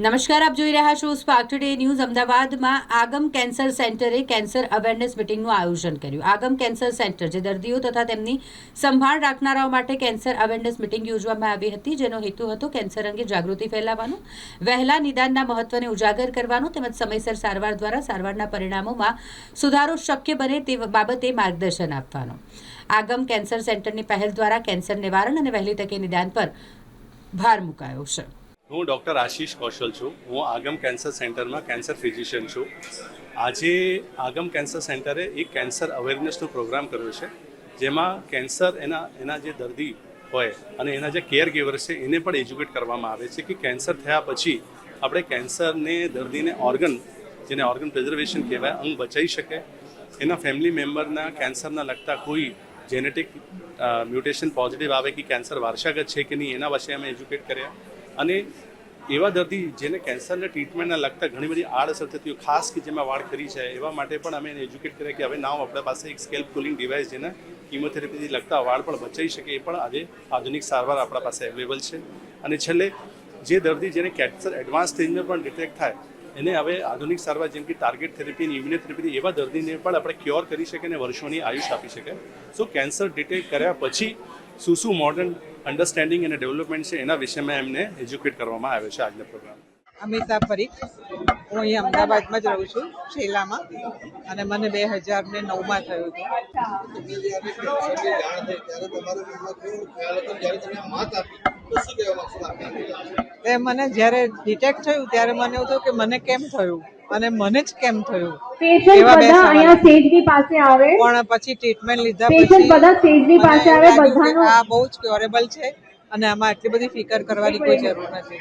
નમસ્કાર, આપ જોઈ રહ્યા છો સ્પાર્ક ટુડે ન્યૂઝ અમદાવાદમાં આગમ કેન્સર સેન્ટરે કેન્સર અવેરનેસ મિટિંગનું આયોજન કર્યું. આગમ કેન્સર સેન્ટર, જે દર્દીઓ તથા તેમની સંભાળ રાખનારાઓ માટે કેન્સર અવેરનેસ મિટિંગ યોજવામાં આવી હતી, જેનો હેતુ હતો કેન્સર અંગે જાગૃતિ ફેલાવવાનો, વહેલા નિદાનના મહત્વને ઉજાગર કરવાનો તેમજ સમયસર સારવાર દ્વારા સારવારના પરિણામોમાં સુધારો શક્ય બને તે બાબતે માર્ગદર્શન આપવાનો. આગમ કેન્સર સેન્ટરની પહેલ દ્વારા કેન્સર નિવારણ અને વહેલી તકે નિદાન પર ભાર મુકાયો છે. હું ડૉક્ટર આશીષ કૌશલ છું. હું આગમ કેન્સર સેન્ટરમાં કેન્સર ફિઝિશિયન છું. આજે આગમ કેન્સર સેન્ટરે એક કેન્સર અવેરનેસનો પ્રોગ્રામ કર્યો છે, જેમાં કેન્સર એના એના જે દર્દી હોય અને એના જે કેર ગીવર છે, એને પણ એજ્યુકેટ કરવામાં આવે છે કે કેન્સર થયા પછી આપણે કેન્સરને દર્દીને ઓર્ગન, જેને ઓર્ગન પ્રિઝર્વેશન કહેવાય, અંગ બચાવી શકે. એના ફેમિલી મેમ્બરના કેન્સરના લગતા કોઈ જેનેટિક મ્યુટેશન પોઝિટિવ આવે કે કેન્સર વારસાગત છે કે નહીં, એના વિશે અમે એજ્યુકેટ કર્યા. અને એવા દર્દી જેને કેન્સરના ટ્રીટમેન્ટના લગતા ઘણી બધી આડઅસર થતી હોય ખાસ કે જેમાં વાળ ખરી છે એવા માટે પણ અમે એને એજ્યુકેટ કર્યા કે હવે નાવ આપણા પાસે એક સ્કેલ્પ કુલિંગ ડિવાઇસ જેને કિમોથેરાપીથી લગતા વાળ પણ બચાવી શકે એ પણ આજે આધુનિક સારવાર આપણા પાસે અવેલેબલ છે. અને છેલ્લે, જે દર્દી જેને કેન્સર એડવાન્સ સ્ટેજમાં પણ ડિટેક્ટ થાય, એને હવે આધુનિક સારવાર જેમ કે ટાર્ગેટ થેરેપી અને એવા દર્દીને પણ આપણે ક્યોર કરી શકીએ અને વર્ષોની આયુષ આપી શકે સો કેન્સર ડિટેક્ટ કર્યા પછી શું શું મોડર્ન અન્ડરસ્ટેન્ડિંગ અને ડેવલપમેન્ટ છે એના વિશેમાં એમને એજ્યુકેટ કરવામાં આવ્યો છે આજના પ્રોગ્રામ અમિતા પરીખ હું અહીં અમદાવાદમાં જ રહું છું શેલામાં અને મને બે હજાર ને નવમાં થયું હતું. તે મને જ્યારે ડિટેક્ટ થયું ત્યારે મને એવું થયું કે મને કેમ થયું? અને મને જ કેમ થયું? એવા બધા અહીંયા સ્ટેજની પાસે આવે? પણ પછી ટ્રીટમેન્ટ લીધા પછી બધા સ્ટેજની પાસે આવે, બધાનો? આ બહુ જ ક્યોરેબલ છે અને આમાં આટલી બધી ફિકર કરવાની કોઈ જરૂર નથી.